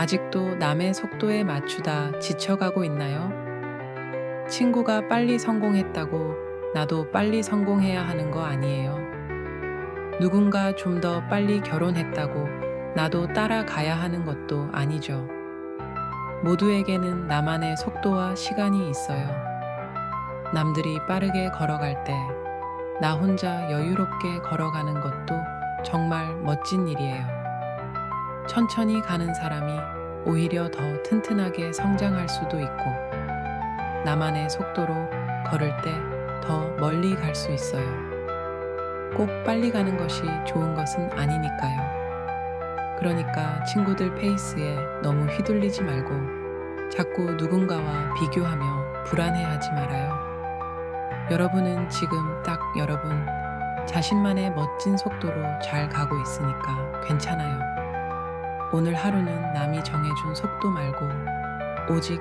아직도 남의 속도에 맞추다 지쳐가고 있나요? 친구가 빨리 성공했다고 나도 빨리 성공해야 하는 거 아니에요. 누군가 좀 더 빨리 결혼했다고 나도 따라가야 하는 것도 아니죠. 모두에게는 나만의 속도와 시간이 있어요. 남들이 빠르게 걸어갈 때 나 혼자 여유롭게 걸어가는 것도 정말 멋진 일이에요. 천천히 가는 사람이 오히려 더 튼튼하게 성장할 수도 있고, 나만의 속도로 걸을 때 더 멀리 갈 수 있어요. 꼭 빨리 가는 것이 좋은 것은 아니니까요. 그러니까 친구들 페이스에 너무 휘둘리지 말고 자꾸 누군가와 비교하며 불안해하지 말아요. 여러분은 지금 딱 여러분 자신만의 멋진 속도로 잘 가고 있으니까 괜찮아요. 오늘 하루는 남이 정해준 속도 말고 오직